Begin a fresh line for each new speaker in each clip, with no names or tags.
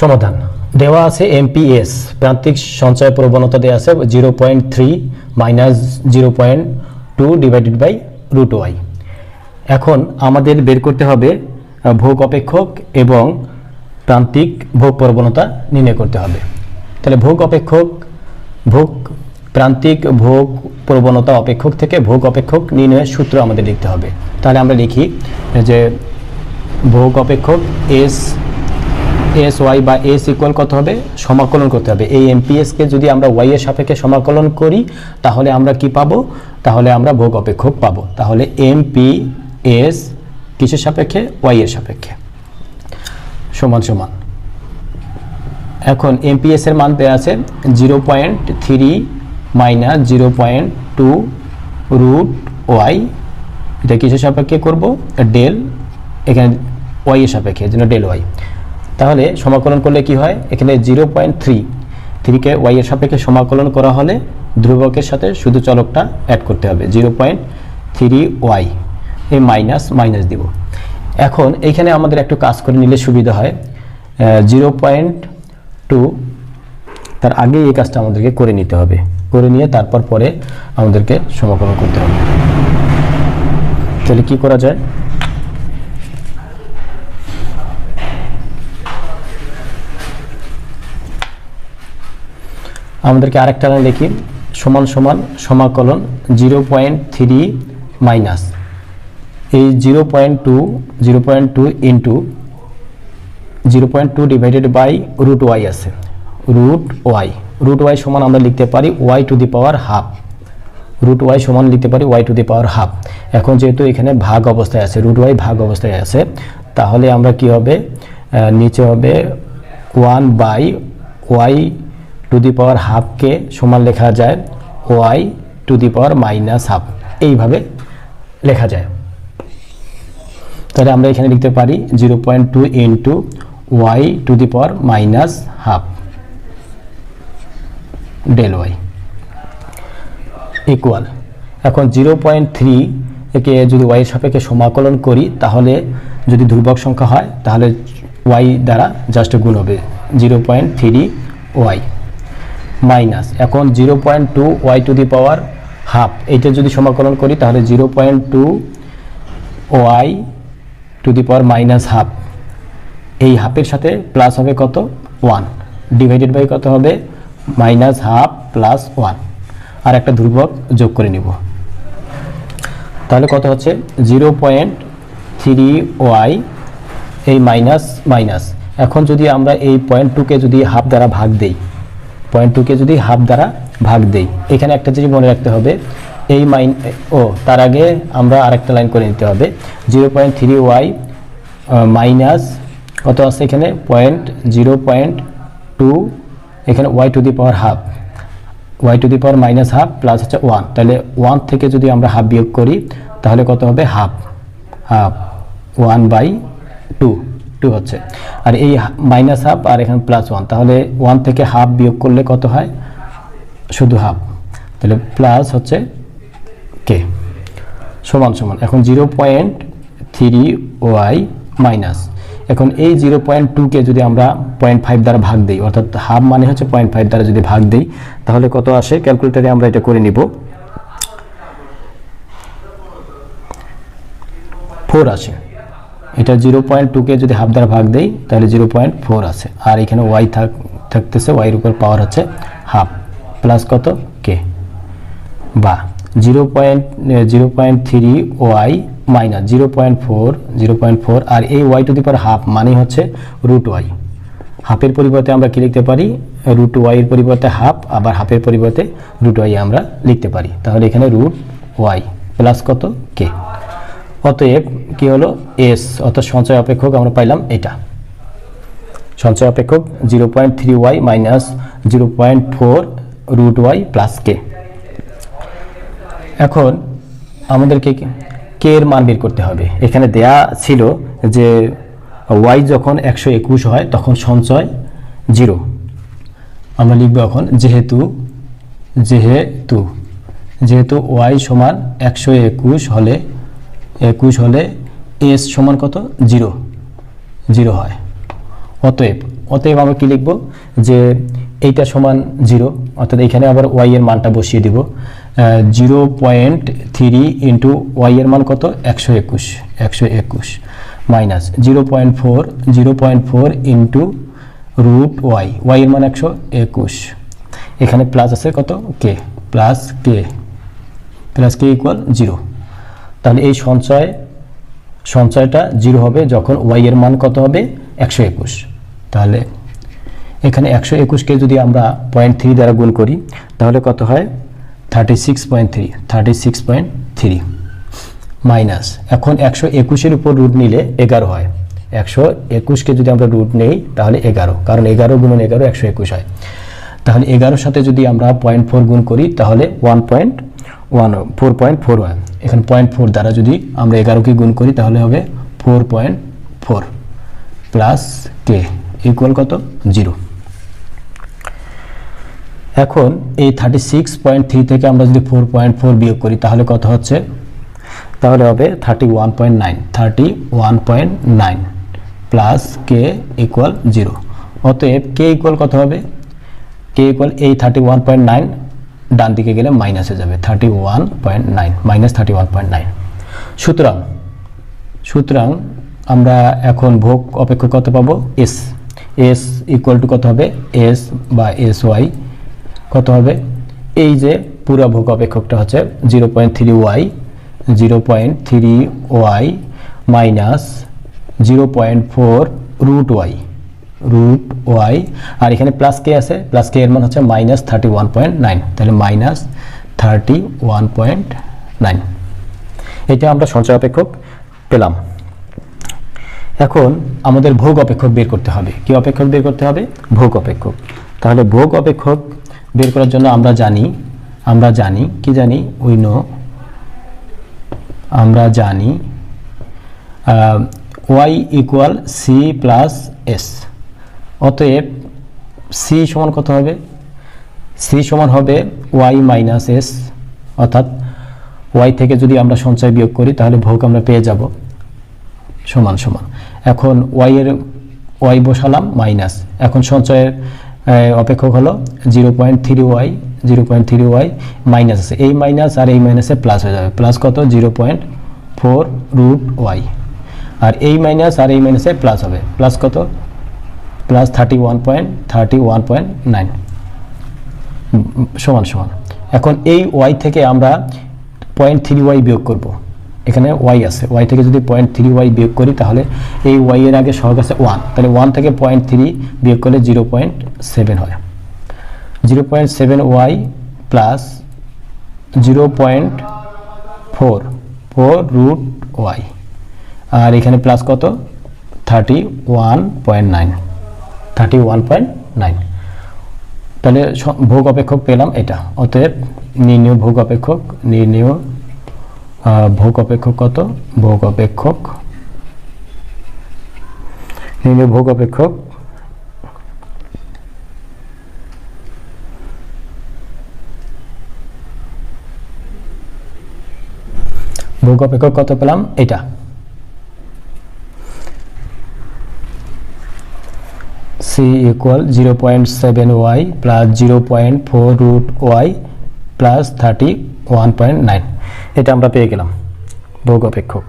সমাধান। দেওয়া আছে এমপিএস প্রান্তিক সঞ্চয় প্রবণতা দেওয়া আছে zero point three minus zero point two divided by root Y এখন আমাদের বের করতে হবে ভোগ অপেক্ষক এবং প্রান্তিক ভোগ প্রবণতা নির্ণয় করতে হবে। তাহলে ভোগ অপেক্ষক, ভোগ, প্রান্তিক ভোগ প্রবণতা অপেক্ষক থেকে ভোগ অপেক্ষক নির্ণয়ের সূত্র আমাদের লিখতে হবে। তাহলে আমরা লিখি যে ভোগ অপেক্ষক এস এস ওয়াই বা এস ইকুয়াল কত হবে? সমাকলন করতে হবে। এই এমপিএসকে যদি আমরা ওয়াই এর সাপেক্ষে সমাকলন করি, তাহলে আমরা কি পাবো? তাহলে আমরা ভোগ অপেক্ষক পাবো। তাহলে এমপি এস কিসের সাপেক্ষে? ওয়াই এর সাপেক্ষে। সমান সমান। এখন এমপিএস এর মান দেওয়া আছে zero point three minus zero point two root Y এটা কিসের সাপেক্ষে করব? ডেল এখানে ওয়াই এর সাপেক্ষে জন্য ডেল ওয়াই তাহলে সমাকলন করলে কি হয়? এখানে জিরো পয়েন্ট থ্রি থ্রিকে ওয়াইয়ের সাপেক্ষে সমাকলন করা হলে ধ্রুবকের সাথে শুধু চলকটা অ্যাড করতে হবে জিরো পয়েন্ট থ্রি ওয়াই এই মাইনাস মাইনাস দিব। এখন এইখানে আমাদের একটু কাজ করে নিলে সুবিধা হয়। জিরো পয়েন্ট টু তার আগে এই কাজটা আমাদেরকে করে নিতে হবে। করে নিয়ে তারপর পরে আমাদেরকে সমাকলন করতে হবে। তাহলে কী করা যায়? আমাদেরকে আরেকটা লাইন লিখি সমান সমান সমাকলন জিরো পয়েন্ট থ্রি মাইনাস। এই zero point two, zero point two into zero point two divided by root Y আছে। Root Y. রুট ওয়াই সমান আমরা লিখতে পারি Y to the power half. Root Y সমান লিখতে পারি Y to the power half. এখন যেহেতু এখানে ভাগ অবস্থায় আছে, রুট ওয়াই ভাগ অবস্থায় আছে, তাহলে আমরা কি হবে? নিচে হবে one by Y to the power হাফকে সমান লেখা যায় Y to the power minus half. এইভাবে লেখা যায়। তাহলে আমরা এখানে লিখতে পারি zero point two into Y to the power minus half del Y equal. এখন জিরো পয়েন্ট থ্রি একে যদি ওয়াই এর সাপেক্ষে সমাকলন করি, তাহলে যদি ধ্রুবক সংখ্যা হয়, তাহলে ওয়াই দ্বারা জাস্ট গুণ হবে। Zero point three Y. Minus. এখন zero point two Y to the power half. এইটা যদি সমাকলন করি, তাহলে zero point two Y to the power minus half. এই হাফের সাথে প্লাস হবে কত? ওয়ান। ডিভাইডেড বাই কত হবে? Minus half plus one. আর একটা ধ্রুবক যোগ করে নিব। তাহলে কত হচ্ছে? জিরো পয়েন্ট থ্রি ওয়াই, এই মাইনাস মাইনাস। এখন যদি আমরা এই পয়েন্ট টুকে যদি হাফ দ্বারা ভাগ দেই পয়েন্ট টুকে যদি হাফ দ্বারা ভাগ দেই, এখানে একটা জিনিস মনে রাখতে হবে, এই মাইন, ও, তার আগে আমরা আরেকটা লাইন করে নিতে হবে zero point three Y minus কত আছে এখানে পয়েন্ট জিরো পয়েন্ট টু এখানে Y to the power half Y to the power minus half plus হচ্ছে ওয়ান তাহলে ওয়ান থেকে যদি আমরা হাফ বিয়োগ করি, তাহলে কত হবে? Half half one by two two হচ্ছে। আর এই মাইনাস হাফ আর এখানে প্লাস ওয়ান তাহলে ওয়ান থেকে হাফ বিয়োগ করলে কত হয়? শুধু হাফ তাহলে প্লাস হচ্ছে কে সমান সমান। এখন zero point three Y minus এখন এই জিরো পয়েন্ট টুকে যদি আমরা পয়েন্ট ফাইভ দ্বারা ভাগ দিই, অর্থাৎ হাফ মানে হচ্ছে পয়েন্ট ফাইভ দ্বারা যদি ভাগ দিই, তাহলে কত আসে? ক্যালকুলেটারে আমরা এটা করে নিব। ফোর আসে। এটা জিরো পয়েন্ট টুকে যদি হাফ দ্বারা ভাগ দেই, তাহলে জিরো পয়েন্ট ফোর আছে। আর এখানে ওয়াই থাক, থাকতেছে ওয়াইয়ের উপর পাওয়ার হচ্ছে হাফ প্লাস কত? কে বা zero point zero point three Y minus zero point four zero point four আর এই Y to the power half মানে হচ্ছে রুট ওয়াই হাফের পরিবর্তে আমরা কি লিখতে পারি? রুট ওয়াইয়ের পরিবর্তে হাফ আবার হাফের পরিবর্তে রুট ওয়াই আমরা লিখতে পারি। তাহলে এখানে রুট ওয়াই প্লাস কত? কে অতএব কি হলো? এস অর্থাৎ সঞ্চয় অপেক্ষক আমরা পাইলাম এটা। সঞ্চয় অপেক্ষক zero point three Y minus zero point four root Y plus K এখন আমাদেরকে কে এর মান বের করতে হবে। এখানে দেয়া ছিল যে ওয়াই যখন একশো একুশ হয়, তখন সঞ্চয় জিরো আমরা লিখব এখন, যেহেতু যেহেতু যেহেতু ওয়াই সমান একশো একুশ হলে একুশ হলে এস সমান কত? জিরো। জিরো হয়। অতএব অতএব আমরা কি লিখব? যে এইটা সমান জিরো, অর্থাৎ এখানে আবার ওয়াই এর মানটা বসিয়ে দিব। Zero point three into Y এর মান কত? একশো একুশ। একশো একুশ minus zero point four, zero point four into root Y. Y এর মান একশো একুশ। এখানে প্লাস আছে কত? K? Plus K? Plus K equal zero. তাহলে এই সঞ্চয়, সঞ্চয়টা জিরো হবে যখন ওয়াই এর মান কত হবে? একশো একুশ। তাহলে এখানে একশো একুশকে যদি আমরা পয়েন্ট থ্রি দ্বারা গুণ করি, তাহলে কত হয়? Thirty six point three thirty six point three minus এখন একশো একুশের উপর রুট নিলে এগারো হয়। একশো একুশকে যদি আমরা রুট নেই, তাহলে এগারো। কারণ এগারো গুণন এগারো একশো একুশ হয়। তাহলে এগারোর সাথে যদি আমরা পয়েন্ট ফোর গুণ করি, তাহলে one point one four point four হয় এখানে পয়েন্ট ফোর দ্বারা যদি আমরা এগারোকে গুণ করি, তাহলে হবে four point four plus K equal কত? জিরো এখন এই থার্টি সিক্স পয়েন্ট থ্রি থেকে আমরা যদি ফোর পয়েন্ট ফোর বিয়োগ করি, তাহলে কত হচ্ছে? তাহলে হবে thirty one point nine thirty one point nine plus K equal zero অতএব কে ইকুয়াল কত হবে? কে ইকুয়াল এই থার্টি ওয়ান পয়েন্ট নাইন ডান দিকে গেলে মাইনাসে যাবে thirty one point nine minus thirty one point nine সুতরাং সুতরাং আমরা এখন ভোগ অপেক্ষ কত পাবো? এস এস ইকুয়াল টু কত হবে? এস বা এস ওয়াই কত হবে? এই যে পুরো ভোগ অপেক্ষকটা হচ্ছে zero point three Y zero point three Y minus zero point four root Y root Y, আর এখানে প্লাস কে আছে প্লাস কে এর মান হচ্ছে minus thirty one point nine তাহলে minus thirty one point nine এটা আমরা সঞ্চয় অপেক্ষক পেলাম। এখন আমাদের ভোগ অপেক্ষক বের করতে হবে। কি অপেক্ষক বের করতে হবে? ভোগ অপেক্ষক। তাহলে ভোগ অপেক্ষক বের করার জন্য আমরা জানি আমরা জানি, কি জানি? We know. আমরা জানি Y equal C plus S অতএব সি সমান কত হবে? সি সমান হবে ওয়াই মাইনাস এস অর্থাৎ ওয়াই থেকে যদি আমরা সঞ্চয় বিয়োগ করি, তাহলে ভোগ আমরা পেয়ে যাব। সমান সমান। এখন ওয়াই এর ওয়াই বসালাম মাইনাস এখন সঞ্চয়ের অপেক্ষক হলো zero point three Y zero point three Y minus আছে এই মাইনাস আর এই মাইনাসে প্লাস হয়ে যাবে। প্লাস কত? Zero point four root Y আর এই মাইনাস আর এই মাইনাসে প্লাস হবে। প্লাস কত? Plus thirty one point, thirty one point nine. সমান সমান। এখন এই ওয়াই থেকে আমরা পয়েন্ট থ্রি ওয়াই বিয়োগ করব। এখানে ওয়াই আছে। ওয়াই থেকে যদি পয়েন্ট থ্রি ওয়াই বিয়োগ করি, তাহলে এই ওয়াই এর আগে সহগ আছে ওয়ান। তাহলে ওয়ান থেকে পয়েন্ট থ্রি বিয়োগ করলে জিরো পয়েন্ট সেভেন হয়। Zero point seven Y plus zero point four four root Y. আর এখানে প্লাস কত? Thirty one point nine. Thirty one point nine তাহলে ভোগ অপেক্ষক পেলাম এটা। অতএব নির্ণয় ভোগ অপেক্ষক, নির্ণয় ভোগ অপেক্ষক কত? ভোগ অপেক্ষক। নির্ণয় ভোগ অপেক্ষক। ভোগ অপেক্ষক কত পেলাম? এটা। C equal zero point seven Y plus zero point four root Y plus thirty one point nine এটা আমরা পেয়ে গেলাম, ভোগ অপেক্ষক।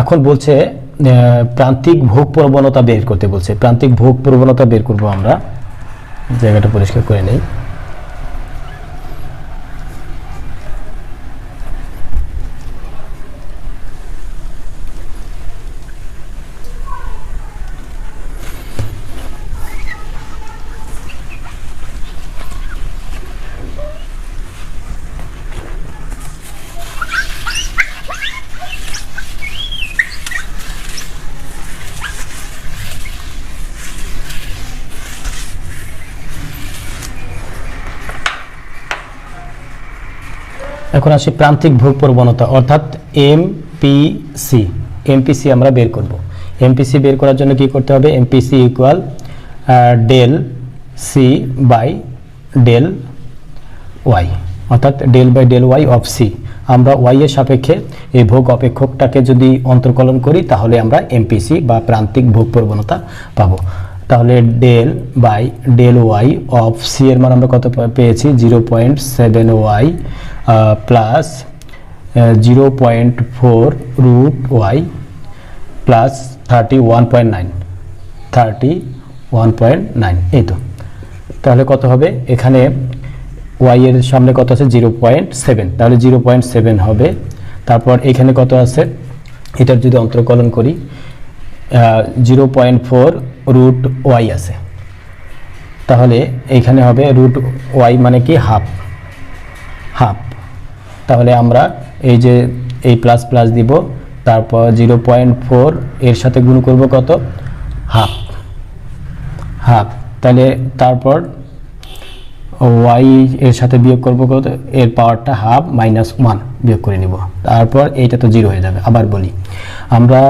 এখন বলছে প্রান্তিক ভোগ প্রবণতা বের করতে বলছে। প্রান্তিক ভোগ প্রবণতা বের করব আমরা। জায়গাটা পরিষ্কার করে নেই। এখন আসি প্রান্তিক ভোগ প্রবণতা, অর্থাৎ এমপিসি এমপিসি আমরা বের করব। এমপিসি বের করার জন্য কি করতে হবে? MPC equal del C by del Y অর্থাৎ del by del Y of C আমরা ওয়াই এর সাপেক্ষে এই ভোগ অপেক্ষকটাকে যদি অন্তর্কলন করি, তাহলে আমরা এমপিসি বা প্রান্তিক ভোগ প্রবণতা পাবো। তাহলে del by del Y of C এর মান আমরা কত পেয়েছি? Zero point seven Y plus zero point four root Y plus thirty one point nine thirty one point nine এই তো। তাহলে কত হবে? এখানে ওয়াই এর সামনে কত আছে? জিরো পয়েন্ট সেভেন তাহলে জিরো পয়েন্ট সেভেন হবে। তারপর এখানে কত আছে? এটার যদি অন্তর্কলন করি zero point four root y আছে। তাহলে এইখানে হবে রুট ওয়াই মানে কি? হাফ হাফ তাহলে আমরা এই যে এই প্লাস প্লাস দিব, তারপর জিরো পয়েন্ট ফোর এর সাথে গুণ করব কত? হাফ হাফ তাহলে তারপর ওয়াই এর সাথে বিয়োগ করব কত? এর পাওয়ারটা হাফ মাইনাস ওয়ান বিয়োগ করে নিব। তারপর এইটা তো জিরো হয়ে যাবে, আবার বলি। আমরা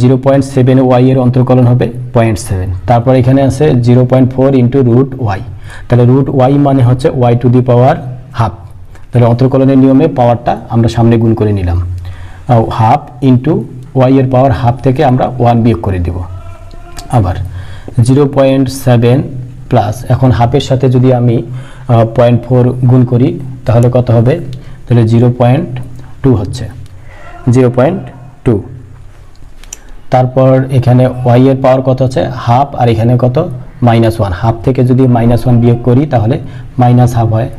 জিরো পয়েন্ট সেভেন ওয়াই এর অন্তর্কলন হবে পয়েন্ট সেভেন তারপর এখানে আছে zero point four into root y তাহলে রুট ওয়াই মানে হচ্ছে y to the power half তাহলে অন্তর্কলনের নিয়মে পাওয়ারটা আমরা সামনে গুণ করে নিলাম। হাফ ইন্টু ওয়াই এর পাওয়ার হাফ থেকে আমরা ওয়ান বিয়োগ করে দিব। আবার জিরো পয়েন্ট সেভেন প্লাস এখন হাফের সাথে যদি আমি পয়েন্ট ফোর গুণ করি, তাহলে কত হবে? তাহলে জিরো পয়েন্ট টু হচ্ছে। জিরো পয়েন্ট টু তারপর এখানে ওয়াই এর পাওয়ার কত আছে? হাফ আর এখানে কত? মাইনাস ওয়ান হাফ থেকে যদি মাইনাস ওয়ান বিয়োগ করি, তাহলে মাইনাস হাফ হয়।